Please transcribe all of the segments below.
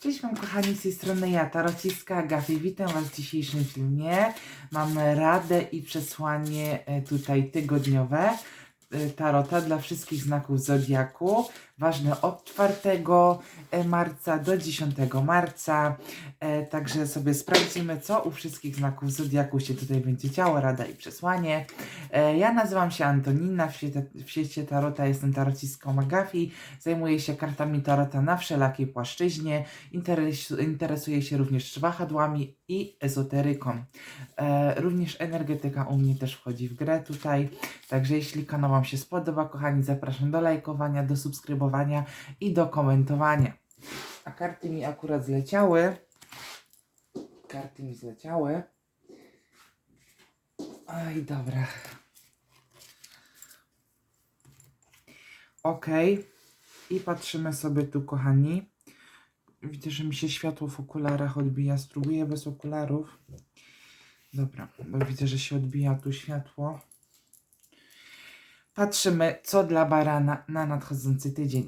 Cześć mam kochani, z tej strony ja, Tarociska Agafi. Witam Was w dzisiejszym filmie. Mamy radę i przesłanie e, tutaj tygodniowe e, Tarota dla wszystkich znaków Zodiaku. Ważne od 4 e, marca do 10 marca. E, Także sobie sprawdzimy, co u wszystkich znaków Zodiaku się tutaj będzie działo. Rada i przesłanie. E, Ja nazywam się Antonina, w świecie, w świecie Tarota jestem Tarociską Agafi. Zajmuję się kartami Tarota na wszelakiej płaszczyźnie. Interes, interesuję się również wahadłami i ezoteryką. Również energetyka u mnie też wchodzi w grę tutaj. Także jeśli kanał Wam się spodoba, kochani, zapraszam do lajkowania, do subskrybowania i do komentowania. A karty mi akurat zleciały. Karty mi zleciały. Oj, dobra. Ok. I patrzymy sobie tu, kochani. Widzę, że mi się światło w okularach odbija. Spróbuję bez okularów. Dobra, bo widzę, że się odbija tu światło. Patrzymy, co dla barana na nadchodzący tydzień.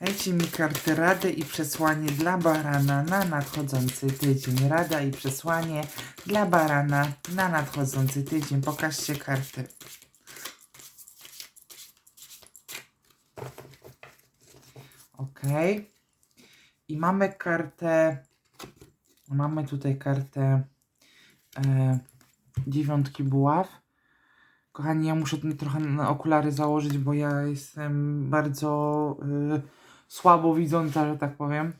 Dajcie mi karty rady i przesłanie dla barana na nadchodzący tydzień. Rada i przesłanie dla barana na nadchodzący tydzień. Pokażcie karty. Ok. I mamy kartę. Mamy tutaj kartę e, dziewiątki buław. Kochani, ja muszę trochę na okulary założyć, bo ja jestem bardzo y, słabo widząca, że tak powiem.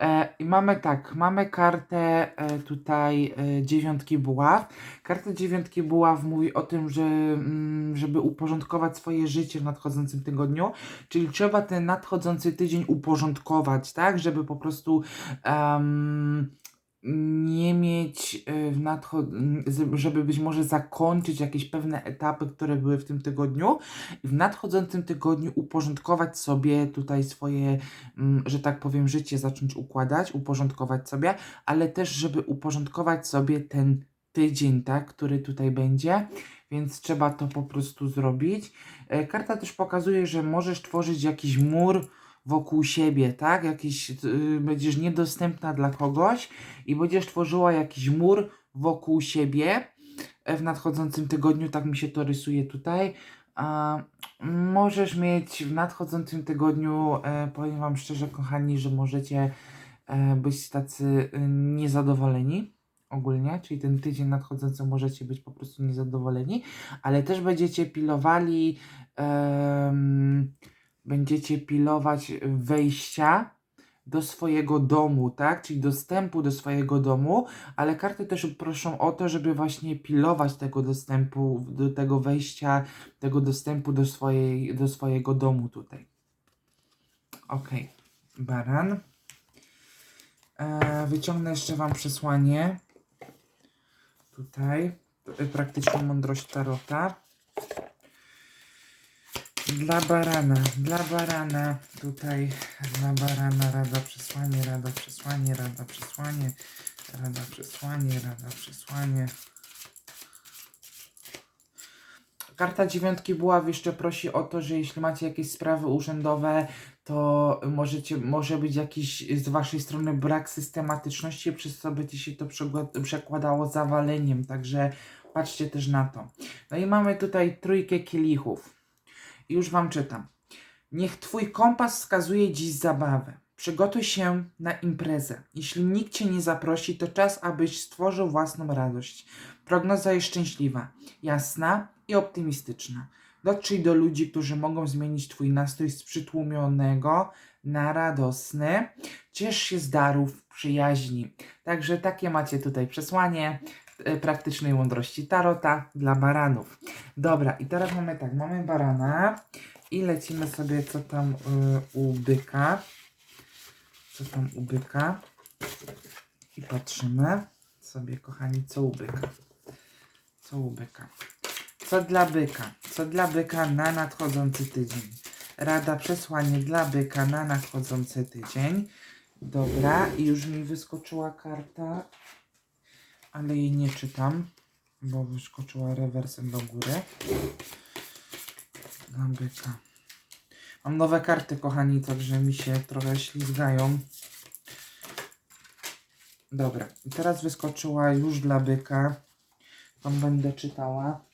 E, I mamy tak, mamy kartę e, tutaj e, dziewiątki buław. Karta dziewiątki buław mówi o tym, że mm, żeby uporządkować swoje życie w nadchodzącym tygodniu, czyli trzeba ten nadchodzący tydzień uporządkować, tak, żeby po prostu em, nie mieć e, w nadchod- żeby być może zakończyć jakieś pewne etapy, które były w tym tygodniu i w nadchodzącym tygodniu uporządkować sobie tutaj swoje, mm, że tak powiem, życie zacząć układać, uporządkować sobie, ale też, żeby uporządkować sobie ten tydzień, tak, który tutaj będzie, więc trzeba to po prostu zrobić. E, Karta też pokazuje, że możesz tworzyć jakiś mur wokół siebie, tak? Jakiś, y, będziesz niedostępna dla kogoś i będziesz tworzyła jakiś mur wokół siebie e, w nadchodzącym tygodniu, tak mi się to rysuje tutaj. A, możesz mieć w nadchodzącym tygodniu, e, powiem Wam szczerze, kochani, że możecie e, być tacy e, niezadowoleni ogólnie, czyli ten tydzień nadchodzący możecie być po prostu niezadowoleni, ale też będziecie pilowali, em, będziecie pilować wejścia do swojego domu, tak? Czyli dostępu do swojego domu, ale karty też proszą o to, żeby właśnie pilować tego dostępu, do tego wejścia, tego dostępu do, swojej, do swojego domu tutaj. Ok, baran. E, wyciągnę jeszcze Wam przesłanie. Tutaj. e, Praktyczną mądrość Tarota. Dla barana, dla barana, tutaj dla barana rada przesłanie, rada przesłanie, rada przesłanie, rada przesłanie, rada przesłanie. Karta dziewiątki buław jeszcze prosi o to, że jeśli macie jakieś sprawy urzędowe, to możecie, może być jakiś z waszej strony brak systematyczności, przez co będzie się to przekładało zawaleniem, także patrzcie też na to. No i mamy tutaj trójkę kielichów. Już wam czytam. Niech twój kompas wskazuje dziś zabawę. Przygotuj się na imprezę. Jeśli nikt cię nie zaprosi, to czas, abyś stworzył własną radość. Prognoza jest szczęśliwa, jasna i optymistyczna. Dotrzyj do ludzi, którzy mogą zmienić twój nastrój z przytłumionego na radosny. Ciesz się z darów przyjaźni. Także takie macie tutaj przesłanie praktycznej mądrości Tarota dla baranów. Dobra, i teraz mamy tak, mamy barana i lecimy sobie co tam y, u byka. Co tam u byka. I patrzymy sobie, kochani, co u byka. Co u byka. Co dla byka? Co dla byka na nadchodzący tydzień? Rada przesłanie dla byka na nadchodzący tydzień. Dobra, i już mi wyskoczyła karta, ale jej nie czytam, bo wyskoczyła rewersem do góry. Dla byka. Mam nowe karty, kochani, także mi się trochę ślizgają. Dobra, teraz wyskoczyła już dla byka. Tą będę czytała.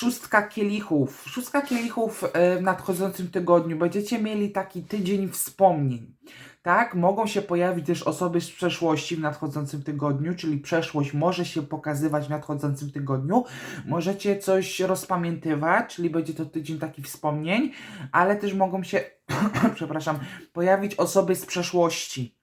Szóstka kielichów. Szóstka kielichów e, w nadchodzącym tygodniu. Będziecie mieli taki tydzień wspomnień. Tak, mogą się pojawić też osoby z przeszłości w nadchodzącym tygodniu, czyli przeszłość może się pokazywać w nadchodzącym tygodniu. Możecie coś rozpamiętywać, czyli będzie to tydzień taki wspomnień, ale też mogą się, przepraszam, pojawić osoby z przeszłości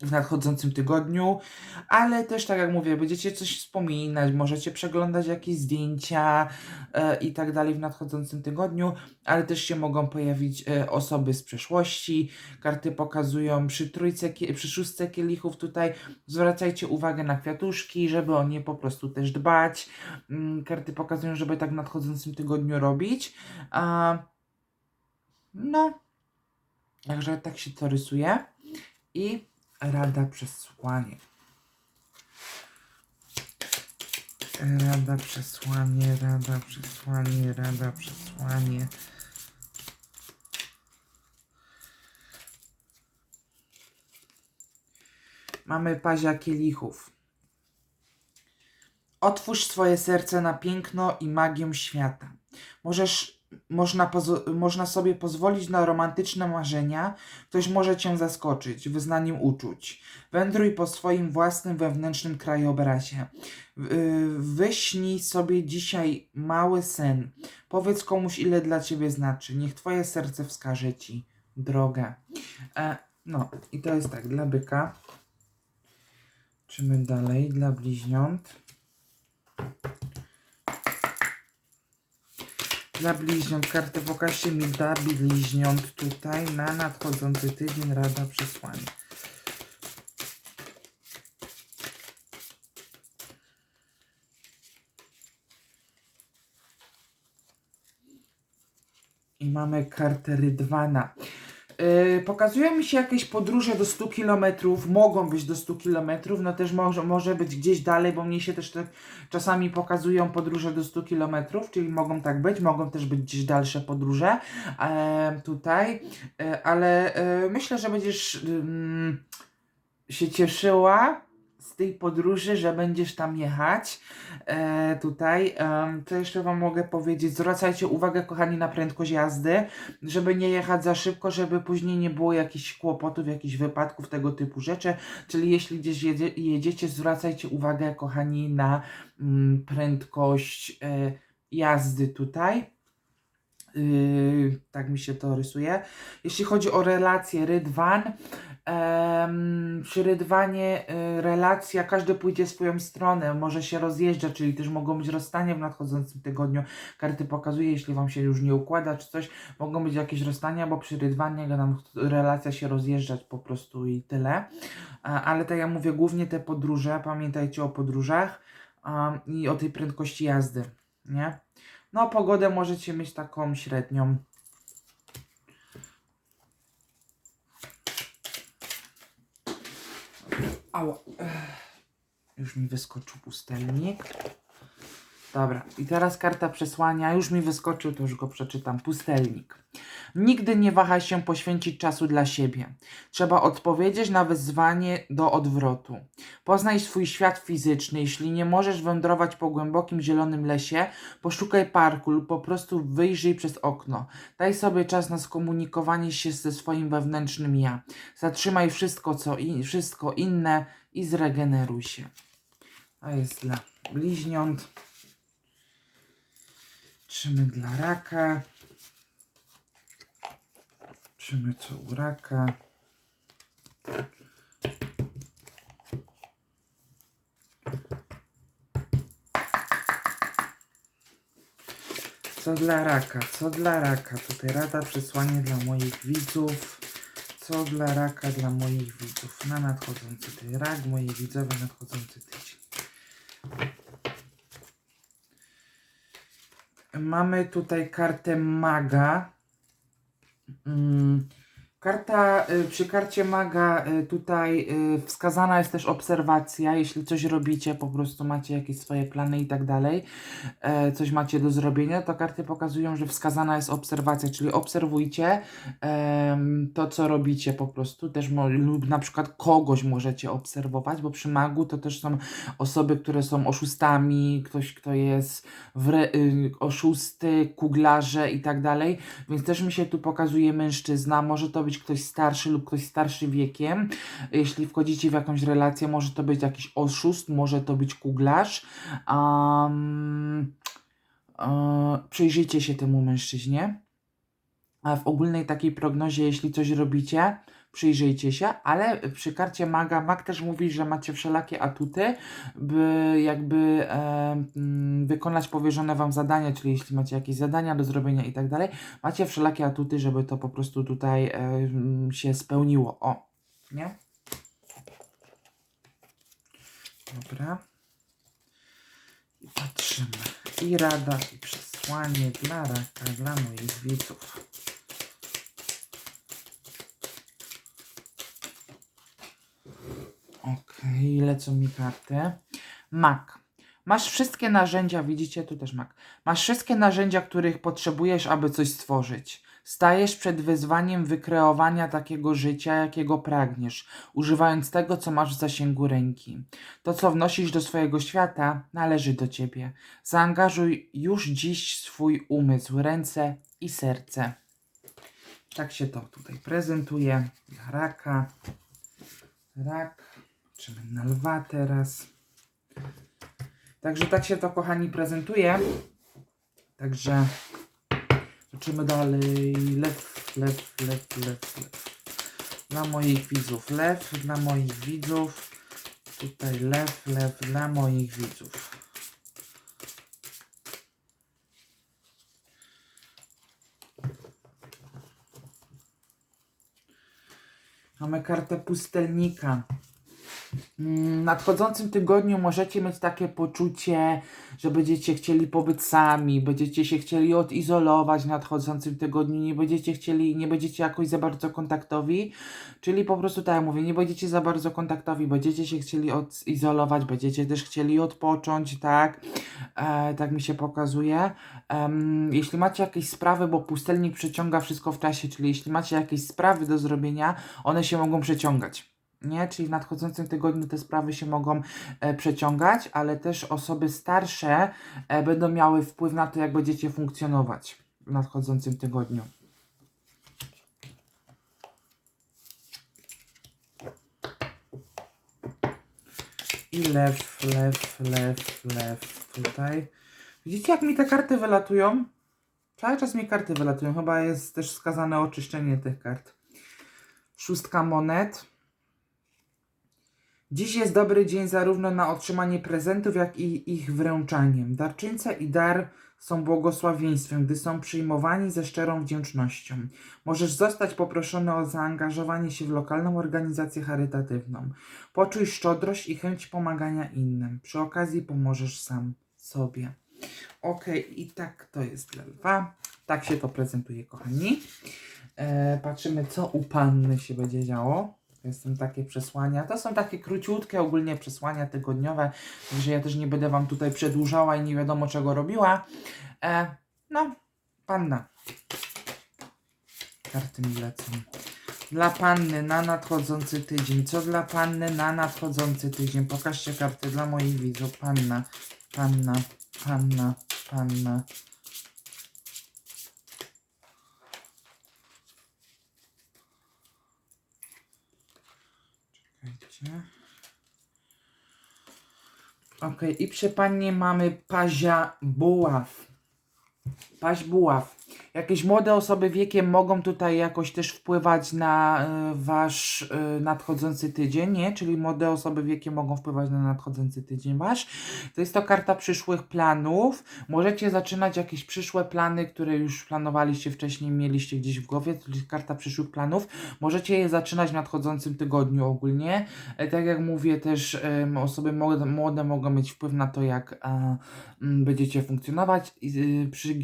w nadchodzącym tygodniu, ale też tak jak mówię, będziecie coś wspominać, możecie przeglądać jakieś zdjęcia e, i tak dalej w nadchodzącym tygodniu, ale też się mogą pojawić e, osoby z przeszłości. Karty pokazują przy trójce, przy szóstce kielichów tutaj zwracajcie uwagę na kwiatuszki, żeby o nie po prostu też dbać. Mm, Karty pokazują, żeby tak w nadchodzącym tygodniu robić. No, także tak się to rysuje. I Rada przesłanie. Rada przesłanie, rada przesłanie, rada przesłanie. Mamy pazia kielichów. Otwórz swoje serce na piękno i magię świata. Możesz, można, można sobie pozwolić na romantyczne marzenia, Ktoś może cię zaskoczyć wyznaniem uczuć. Wędruj po swoim własnym wewnętrznym krajobrazie. Yy, Wyśnij sobie dzisiaj mały sen. Powiedz komuś, ile dla ciebie znaczy. Niech twoje serce wskaże ci drogę. E, no, i to jest tak, dla byka. Czymy dalej, dla bliźniąt. Dla bliźniąt kartę pokażcie mi dla bliźniąt tutaj na nadchodzący tydzień rada przesłanie. I mamy kartę Rydwana. Yy, pokazują mi się jakieś podróże do 100 km, mogą być do 100 km, no też może, może być gdzieś dalej, bo mnie się też tak czasami pokazują podróże do 100 km, czyli mogą tak być, mogą też być gdzieś dalsze podróże e, tutaj, e, ale e, myślę, że będziesz mm, się cieszyła z tej podróży, że będziesz tam jechać e, tutaj. Em, co jeszcze Wam mogę powiedzieć? Zwracajcie uwagę, kochani, na prędkość jazdy, żeby nie jechać za szybko, żeby później nie było jakichś kłopotów, jakichś wypadków, tego typu rzeczy. Czyli jeśli gdzieś jedzie, jedziecie, zwracajcie uwagę, kochani, na mm, prędkość e, jazdy tutaj. Yy, tak mi się to rysuje. Jeśli chodzi o relacje Rydwan, em, przy Rydwanie y, relacja, każdy pójdzie swoją stronę, może się rozjeżdżać, czyli też mogą być rozstania w nadchodzącym tygodniu. Karty pokazuje, jeśli Wam się już nie układa czy coś, mogą być jakieś rozstania, bo przy Rydwanie nam relacja się rozjeżdżać po prostu i tyle. A, ale tak jak mówię, głównie te podróże, pamiętajcie o podróżach um, i o tej prędkości jazdy, nie? No, pogodę możecie mieć taką średnią. Ała. Już mi wyskoczył pustelnik. Dobra, i teraz karta przesłania. Już mi wyskoczył, to już go przeczytam. Pustelnik. Nigdy nie wahaj się poświęcić czasu dla siebie. Trzeba odpowiedzieć na wezwanie do odwrotu. Poznaj swój świat fizyczny. Jeśli nie możesz wędrować po głębokim zielonym lesie, poszukaj parku lub po prostu wyjrzyj przez okno. Daj sobie czas na skomunikowanie się ze swoim wewnętrznym ja. Zatrzymaj wszystko, co in, wszystko inne i zregeneruj się. To jest dla bliźniąt. Trzymy dla raka. Trzymy co u raka. Co dla raka? Co dla raka? Tutaj rada przesłanie dla moich widzów. Co dla raka dla moich widzów na nadchodzący tydzień. Rak, moi widzowie, nadchodzący tydzień. Mamy tutaj kartę maga. Mm, Karta, y, przy karcie maga y, tutaj y, wskazana jest też obserwacja, jeśli coś robicie, po prostu macie jakieś swoje plany i tak dalej, e, coś macie do zrobienia, to karty pokazują, że wskazana jest obserwacja, czyli obserwujcie to, co robicie po prostu, też lub na przykład kogoś możecie obserwować, bo przy magu to też są osoby, które są oszustami, ktoś, kto jest oszusty, kuglarze i tak dalej, więc też mi się tu pokazuje mężczyzna, może to być ktoś starszy lub ktoś starszy wiekiem. Jeśli wchodzicie w jakąś relację, może to być jakiś oszust, może to być kuglarz. Um, przyjrzyjcie się temu mężczyźnie. A w ogólnej takiej prognozie, jeśli coś robicie, przyjrzyjcie się, ale przy karcie maga, mag też mówi, że macie wszelakie atuty, by jakby e, mm, wykonać powierzone wam zadania, czyli jeśli macie jakieś zadania do zrobienia i tak dalej, macie wszelakie atuty, żeby to po prostu tutaj e, mm, się spełniło. O, nie? Dobra. I patrzymy. I rada, i przesłanie dla raka, dla moich widzów. Okej, lecą mi karty. Mak. Masz wszystkie narzędzia, widzicie tu też mak. Masz wszystkie narzędzia, których potrzebujesz, aby coś stworzyć. Stajesz przed wyzwaniem wykreowania takiego życia, jakiego pragniesz, używając tego, co masz w zasięgu ręki. To, co wnosisz do swojego świata, należy do ciebie. Zaangażuj już dziś swój umysł, ręce i serce. Tak się to tutaj prezentuje raka. Rak. Patrzymy na lwa teraz. Także tak się to, kochani, prezentuje. Także zobaczymy dalej. Lew, lew, lew, lew, lew. Dla moich widzów lew, dla moich widzów. Tutaj lew, lew dla moich widzów. Mamy kartę pustelnika. Mm, nadchodzącym tygodniu możecie mieć takie poczucie, że będziecie chcieli pobyć sami, będziecie się chcieli odizolować w nadchodzącym tygodniu, nie będziecie chcieli, nie będziecie jakoś za bardzo kontaktowi, czyli po prostu tak jak mówię, nie będziecie za bardzo kontaktowi, będziecie się chcieli odizolować, będziecie też chcieli odpocząć, tak, e, tak mi się pokazuje. Em, jeśli macie jakieś sprawy, bo pustelnik przeciąga wszystko w czasie, czyli jeśli macie jakieś sprawy do zrobienia, one się mogą przeciągać nie? Czyli w nadchodzącym tygodniu te sprawy się mogą e, przeciągać, ale też osoby starsze e, będą miały wpływ na to, jak będziecie funkcjonować w nadchodzącym tygodniu. I lew, lew, lew, lew tutaj. Widzicie, jak mi te karty wylatują? Cały czas mi karty wylatują. Chyba jest też wskazane oczyszczenie tych kart. Szóstka monet. Dziś jest dobry dzień zarówno na otrzymanie prezentów, jak i ich wręczaniem. Darczyńca i dar są błogosławieństwem, gdy są przyjmowani ze szczerą wdzięcznością. Możesz zostać poproszony o zaangażowanie się w lokalną organizację charytatywną. Poczuj szczodrość i chęć pomagania innym. Przy okazji pomożesz sam sobie. Ok, i tak to jest dla lwa. Tak się to prezentuje, kochani. E, patrzymy, co u panny się będzie działo. To są takie przesłania. To są takie króciutkie ogólnie przesłania tygodniowe, także ja też nie będę Wam tutaj przedłużała i nie wiadomo czego robiła. E, no, panna. Karty mi lecą. Dla panny na nadchodzący tydzień. Co dla panny na nadchodzący tydzień? Pokażcie karty dla moich widzów. Panna, panna, panna, panna. Okej, i przy pannie mamy pazia buław. Paź buław. Jakieś młode osoby wiekiem mogą tutaj jakoś też wpływać na y, wasz y, nadchodzący tydzień, nie? Czyli młode osoby wiekiem mogą wpływać na nadchodzący tydzień wasz. To jest to karta przyszłych planów. Możecie zaczynać jakieś przyszłe plany, które już planowaliście wcześniej, mieliście gdzieś w głowie, to jest karta przyszłych planów. Możecie je zaczynać w nadchodzącym tygodniu ogólnie. E, Tak jak mówię, też osoby młode, młode mogą mieć wpływ na to, jak będziecie funkcjonować. Y, Przy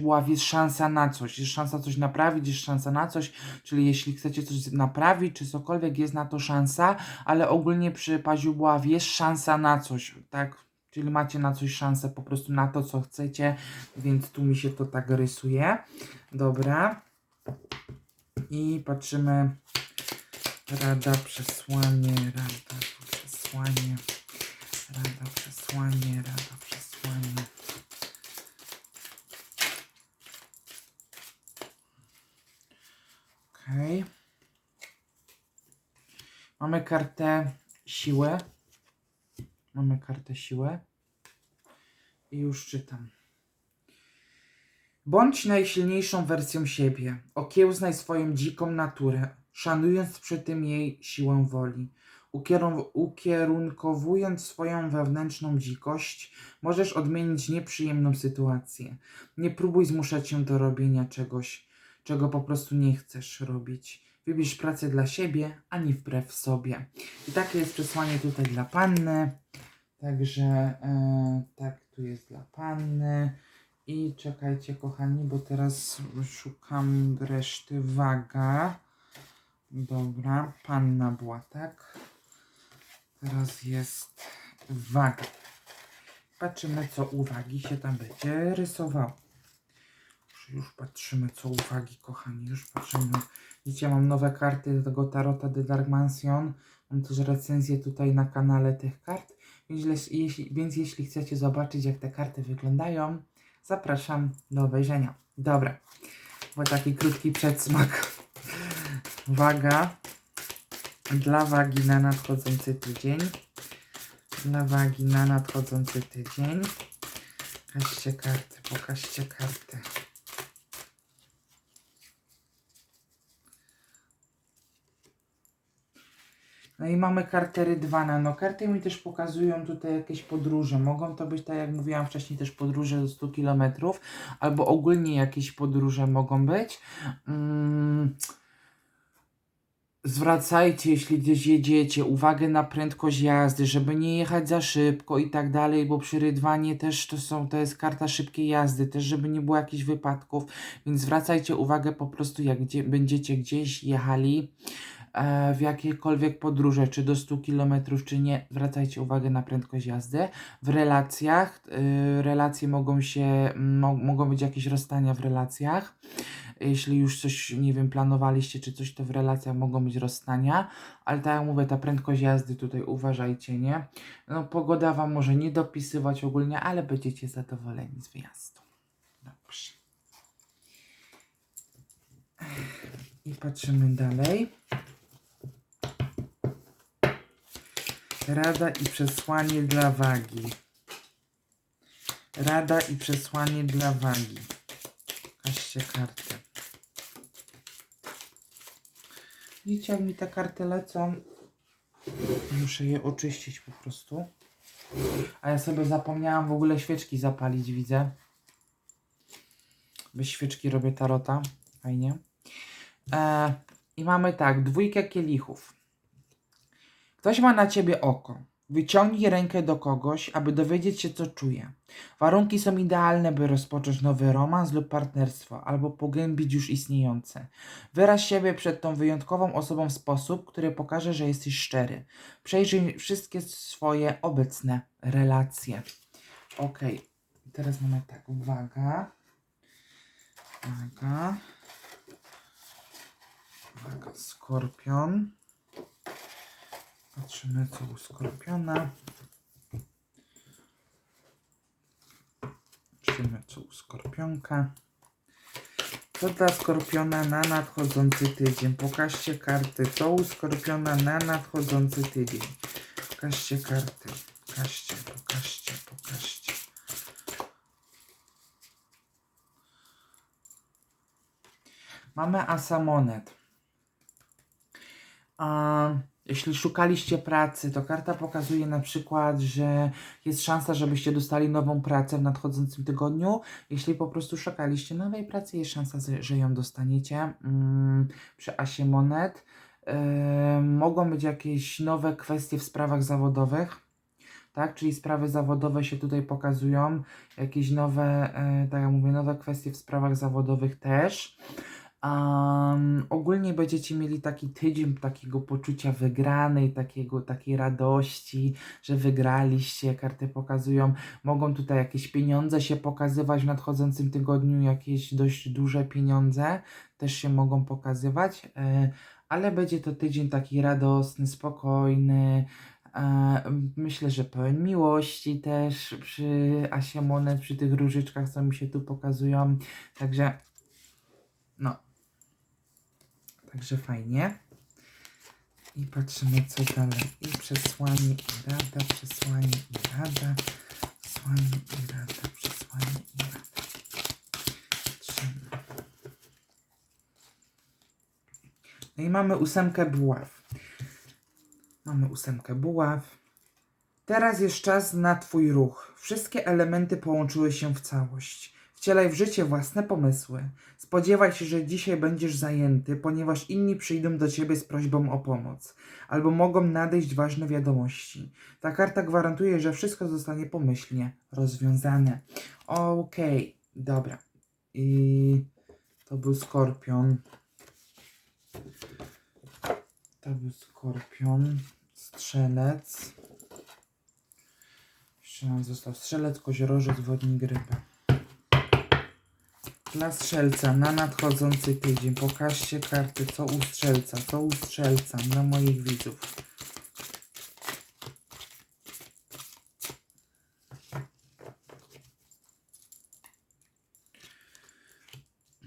buław jest szansa szansa na coś. Jest szansa coś naprawić, jest szansa na coś. Czyli jeśli chcecie coś naprawić, czy cokolwiek, jest na to szansa, ale ogólnie przy paziu buław jest szansa na coś, tak? Czyli macie na coś szansę po prostu na to, co chcecie, więc tu mi się to tak rysuje. Dobra. I patrzymy. Rada, przesłanie, rada, przesłanie, rada, przesłanie, rada, przesłanie. Okej. Mamy kartę siłę. Mamy kartę siłę. I już czytam. Bądź najsilniejszą wersją siebie. Okiełznaj swoją dziką naturę, szanując przy tym jej siłę woli. Ukierun- ukierunkowując swoją wewnętrzną dzikość, możesz odmienić nieprzyjemną sytuację. Nie próbuj zmuszać się do robienia czegoś, czego po prostu nie chcesz robić. Wybierz pracę dla siebie, a nie wbrew sobie. I takie jest przesłanie tutaj dla panny. Także e, tak, tu jest dla panny. I czekajcie, kochani, bo teraz szukam reszty waga. Dobra, panna była, tak? Teraz jest waga. Patrzymy, co uwagi się tam będzie rysowało. Już- patrzymy, co uwagi, kochani. Już patrzymy. Widzicie, mam nowe karty tego Tarota de Dark Mansion. Mam też recenzję tutaj na kanale tych kart. Więc jeśli, więc jeśli chcecie zobaczyć, jak te karty wyglądają, zapraszam do obejrzenia. Dobra, bo taki krótki przedsmak. Waga dla wagi na nadchodzący tydzień. Dla wagi na nadchodzący tydzień. Pokażcie karty, pokażcie karty. No i mamy kartę Rydwana. No karty mi też pokazują tutaj jakieś podróże. Mogą to być, tak jak mówiłam wcześniej, też podróże do 100 km, albo ogólnie jakieś podróże mogą być. Mm. Zwracajcie, jeśli gdzieś jedziecie, uwagę na prędkość jazdy, żeby nie jechać za szybko i tak dalej, bo przy Rydwanie też to są, to jest karta szybkiej jazdy, też żeby nie było jakichś wypadków, więc zwracajcie uwagę po prostu, jak gdzie, będziecie gdzieś jechali, w jakiekolwiek podróże, czy do 100 km, czy nie, zwracajcie uwagę na prędkość jazdy. W relacjach, y, relacje mogą się, mo, mogą być jakieś rozstania w relacjach. Jeśli już coś, nie wiem, planowaliście, czy coś, to w relacjach mogą być rozstania, ale tak jak mówię, ta prędkość jazdy tutaj uważajcie, nie? No, pogoda Wam może nie dopisywać ogólnie, ale będziecie zadowoleni z wyjazdu. Dobrze. I patrzymy dalej. Rada i przesłanie dla wagi. Rada i przesłanie dla wagi. Pokażcie kartę. Widzicie, jak mi te karty lecą? Muszę je oczyścić po prostu. A ja sobie zapomniałam w ogóle świeczki zapalić, widzę. Bez świeczki robię tarota. Fajnie. E, I mamy tak, dwójkę kielichów. Ktoś ma na ciebie oko. Wyciągnij rękę do kogoś, aby dowiedzieć się, co czuje. Warunki są idealne, by rozpocząć nowy romans lub partnerstwo, albo pogłębić już istniejące. Wyraź siebie przed tą wyjątkową osobą w sposób, który pokaże, że jesteś szczery. Przejrzyj wszystkie swoje obecne relacje. Ok, teraz mamy tak, uwaga. Uwaga. Uwaga, skorpion. Patrzymy, co u skorpiona. Patrzymy, co u skorpionka. Co dla skorpiona na nadchodzący tydzień? Pokażcie karty. Co u skorpiona na nadchodzący tydzień? Pokażcie karty. Pokażcie, pokażcie, pokażcie. Mamy asa monet. A jeśli szukaliście pracy, to karta pokazuje na przykład, że jest szansa, żebyście dostali nową pracę w nadchodzącym tygodniu. Jeśli po prostu szukaliście nowej pracy, jest szansa, że- ją dostaniecie. Mm, przy Asie Monet. Yy, mogą być jakieś nowe kwestie w sprawach zawodowych. tak? Czyli sprawy zawodowe się tutaj pokazują, jakieś nowe, e, tak jak mówię, nowe kwestie w sprawach zawodowych też. Um, ogólnie będziecie mieli taki tydzień takiego poczucia wygranej, takiego, takiej radości, że wygraliście, karty pokazują. Mogą tutaj jakieś pieniądze się pokazywać w nadchodzącym tygodniu, jakieś dość duże pieniądze też się mogą pokazywać, e, ale będzie to tydzień taki radosny, spokojny. E, myślę, że pełen miłości też przy Asie przy tych różyczkach, co mi się tu pokazują. Także no. Także fajnie. I patrzymy co dalej. I przesłanie, i rada, przesłanie, i rada. Przesłanie, i rada, przesłanie, i rada. Patrzymy. No i mamy ósemkę buław. Mamy ósemkę buław. Teraz jest czas na Twój ruch. Wszystkie elementy połączyły się w całość. Wcielaj w życie własne pomysły. Spodziewaj się, że dzisiaj będziesz zajęty, ponieważ inni przyjdą do Ciebie z prośbą o pomoc, albo mogą nadejść ważne wiadomości. Ta karta gwarantuje, że wszystko zostanie pomyślnie rozwiązane. Okej, dobra. I to był skorpion. To był skorpion, strzelec. Jeszcze nam został strzelec, koziorożec, wodnik, ryba. Dla strzelca na nadchodzący tydzień pokażcie karty, co u strzelca, co u strzelca, na moich widzów.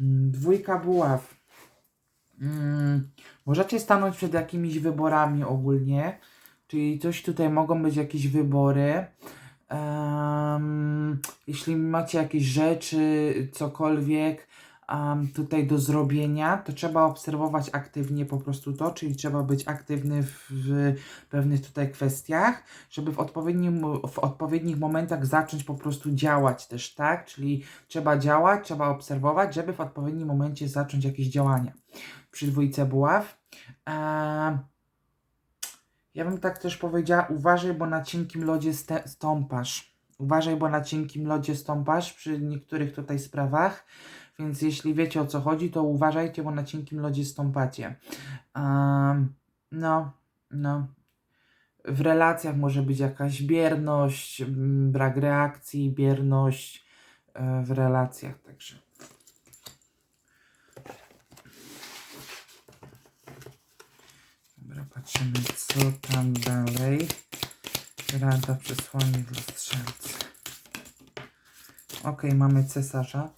Mm, Dwójka buław. Mm, możecie stanąć przed jakimiś wyborami ogólnie, czyli coś tutaj mogą być jakieś wybory. Em, jeśli macie jakieś rzeczy, cokolwiek em, tutaj do zrobienia, to trzeba obserwować aktywnie po prostu to, czyli trzeba być aktywny w, w pewnych tutaj kwestiach, żeby w, odpowiednim, w odpowiednich momentach zacząć po prostu działać też, tak? Czyli trzeba działać, trzeba obserwować, żeby w odpowiednim momencie zacząć jakieś działania. Przy dwójce buław. Em, ja bym tak też powiedziała, uważaj, bo na cienkim lodzie stąpasz. Uważaj, bo na cienkim lodzie stąpasz przy niektórych tutaj sprawach. Więc jeśli wiecie o co chodzi, to uważajcie, bo na cienkim lodzie stąpacie. Um, no, no. W relacjach może być jakaś bierność, brak reakcji, bierność e, w relacjach, także. Dobra, patrzymy co tam dalej. Rada przesłanie dla strzelca. Ok, mamy cesarza.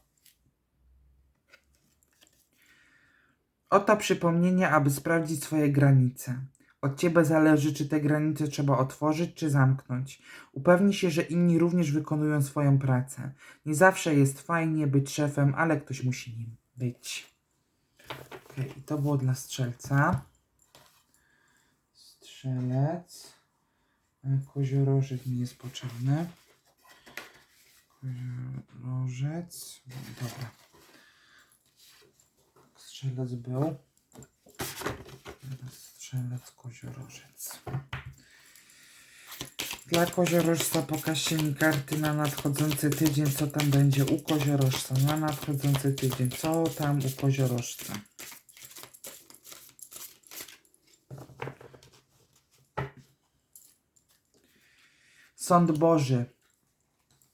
Oto przypomnienie, aby sprawdzić swoje granice. Od ciebie zależy, czy te granice trzeba otworzyć, czy zamknąć. Upewnij się, że inni również wykonują swoją pracę. Nie zawsze jest fajnie być szefem, ale ktoś musi nim być. Ok, to było dla strzelca. Strzelec. E, Koziorożec mi jest potrzebny. Koziorożec. Dobra. Strzelec był. Teraz strzelec, koziorożec. Dla koziorożca pokażcie mi karty na nadchodzący tydzień, co tam będzie u koziorożca. Na nadchodzący tydzień, co tam u koziorożca. Sąd Boży.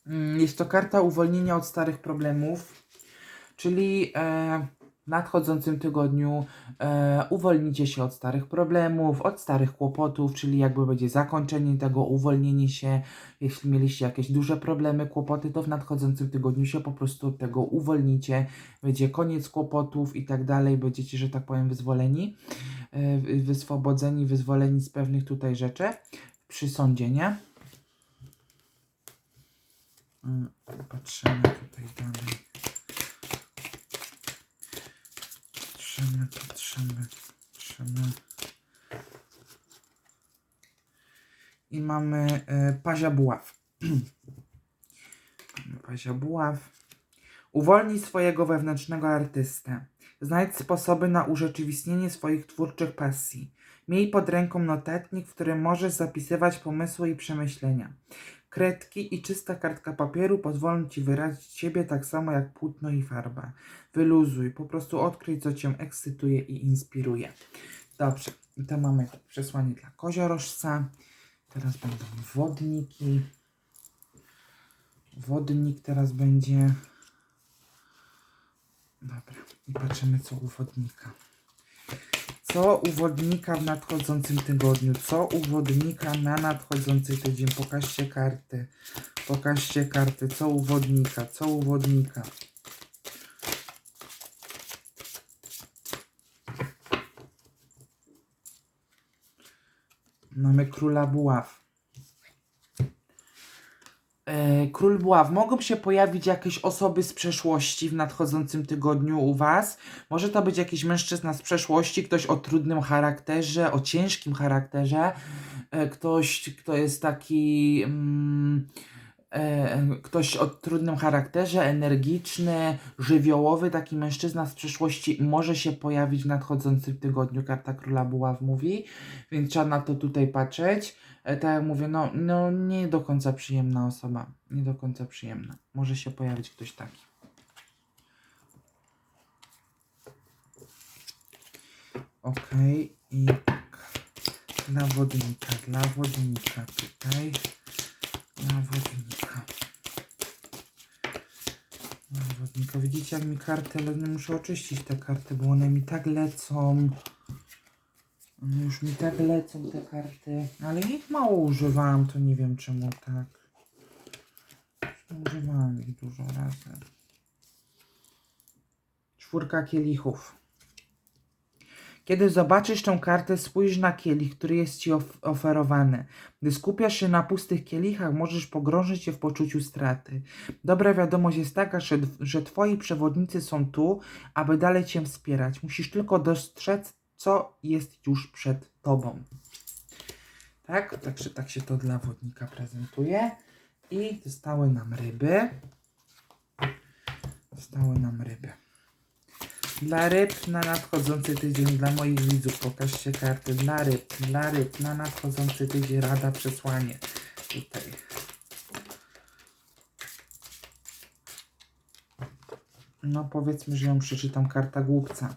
Mm, Jest to karta uwolnienia od starych problemów, czyli e, w nadchodzącym tygodniu e, uwolnicie się od starych problemów, od starych kłopotów, czyli jakby będzie zakończenie tego, uwolnienie się. Jeśli mieliście jakieś duże problemy, kłopoty, to w nadchodzącym tygodniu się po prostu od tego uwolnicie. Będzie koniec kłopotów i tak dalej, będziecie, że tak powiem, wyzwoleni, e, wy- wyswobodzeni, wyzwoleni z pewnych tutaj rzeczy przy sądzie, nie? Patrzymy tutaj dalej. Patrzymy, patrzymy, patrzymy. I mamy e, pazia buław. Pazia buław. Uwolnij swojego wewnętrznego artystę. Znajdź sposoby na urzeczywistnienie swoich twórczych pasji. Miej pod ręką notatnik, w którym możesz zapisywać pomysły i przemyślenia. Kredki i czysta kartka papieru pozwolą Ci wyrazić siebie tak samo jak płótno i farba. Wyluzuj, po prostu odkryj, co Cię ekscytuje i inspiruje. Dobrze, i to mamy przesłanie dla koziorożca. Teraz będą wodniki. Wodnik teraz będzie. Dobra, i patrzymy, co u wodnika. Co u wodnika w nadchodzącym tygodniu? Co u wodnika na nadchodzący tydzień? Pokażcie karty. Pokażcie karty. Co u wodnika? Co u wodnika? Mamy króla buław. E, Król Buław, mogą się pojawić jakieś osoby z przeszłości w nadchodzącym tygodniu u Was. Może to być jakiś mężczyzna z przeszłości, ktoś o trudnym charakterze, o ciężkim charakterze, e, ktoś, kto jest taki. Mm, e, ktoś o trudnym charakterze, energiczny, żywiołowy, taki mężczyzna z przeszłości może się pojawić w nadchodzącym tygodniu. Karta Króla Buław mówi, więc trzeba na to tutaj patrzeć. E, tak jak mówię, no, no nie do końca przyjemna osoba. Nie do końca przyjemna. Może się pojawić ktoś taki. Okej, i tak. Dla wodnika, dla wodnika tutaj. Dla wodnika. Dla wodnika. Widzicie jak mi karty, ale muszę oczyścić te karty, bo one mi tak lecą. One już mi tak lecą te karty. Ale ich mało używałam, to nie wiem czemu tak. Używałam ich dużo razy. Czwórka kielichów. Kiedy zobaczysz tą kartę, spójrz na kielich, który jest ci of oferowany. Gdy skupiasz się na pustych kielichach, możesz pogrążyć się w poczuciu straty. Dobra wiadomość jest taka, że, że twoi przewodnicy są tu, aby dalej cię wspierać. Musisz tylko dostrzec, co jest już przed tobą. Tak? Także tak się to dla wodnika prezentuje. I zostały nam ryby. Zostały nam ryby. Dla ryb na nadchodzący tydzień, dla moich widzów, pokażcie karty. Dla ryb, dla ryb na nadchodzący tydzień, rada, przesłanie. Tutaj. No powiedzmy, że ją przeczytam. Karta głupca.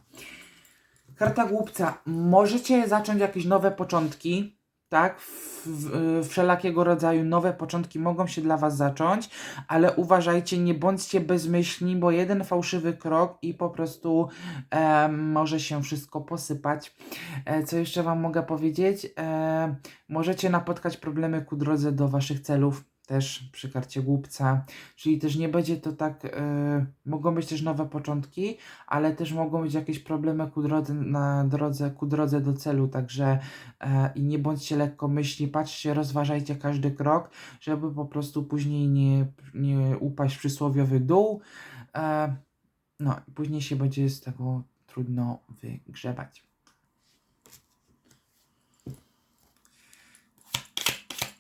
Karta głupca. Możecie zacząć jakieś nowe początki, tak? W, w, wszelakiego rodzaju nowe początki mogą się dla Was zacząć, ale uważajcie, nie bądźcie bezmyślni, bo jeden fałszywy krok i po prostu e, może się wszystko posypać. E, co jeszcze Wam mogę powiedzieć? E, możecie napotkać problemy ku drodze do Waszych celów. Też przy karcie głupca, czyli też nie będzie to tak. E, mogą być też nowe początki, ale też mogą być jakieś problemy ku drodze, na drodze, ku drodze do celu, także e, i nie bądźcie lekkomyślni, patrzcie, rozważajcie każdy krok, żeby po prostu później nie, nie upaść w przysłowiowy dół, e, no i później się będzie z tego trudno wygrzebać.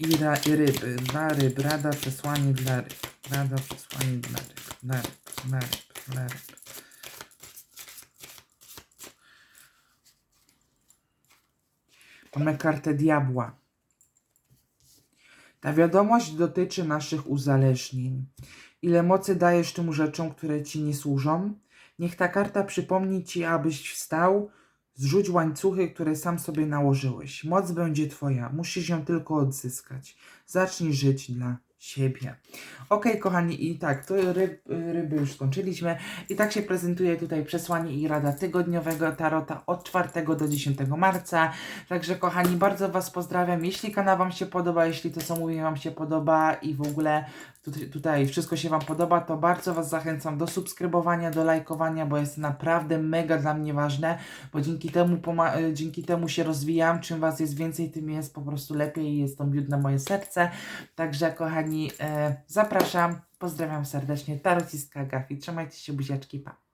I, ryby, dla ryb, rada, przesłanie dla ryb, rada, przesłanie dla ryb, dla ryb, dla ryb, dla ryb. Mamy kartę diabła. Ta wiadomość dotyczy naszych uzależnień. Ile mocy dajesz tym rzeczom, które ci nie służą? Niech ta karta przypomni ci, abyś wstał, zrzuć łańcuchy, które sam sobie nałożyłeś. Moc będzie twoja, musisz ją tylko odzyskać. Zacznij żyć dla siebie. Ok, kochani, i tak, to ryb, ryby już skończyliśmy. I tak się prezentuje tutaj przesłanie i rada tygodniowego tarota od 4 do 10 marca. Także, kochani, bardzo Was pozdrawiam. Jeśli kanał Wam się podoba, jeśli to, co mówię, Wam się podoba i w ogóle tutaj, wszystko się Wam podoba, to bardzo Was zachęcam do subskrybowania, do lajkowania, bo jest naprawdę mega dla mnie ważne, bo dzięki temu, poma- dzięki temu się rozwijam. Czym Was jest więcej, tym jest po prostu lepiej i jest to miód na moje serce. Także, kochani, e, zapraszam, pozdrawiam serdecznie. Tarociska Gafi. Trzymajcie się, buziaczki, pa.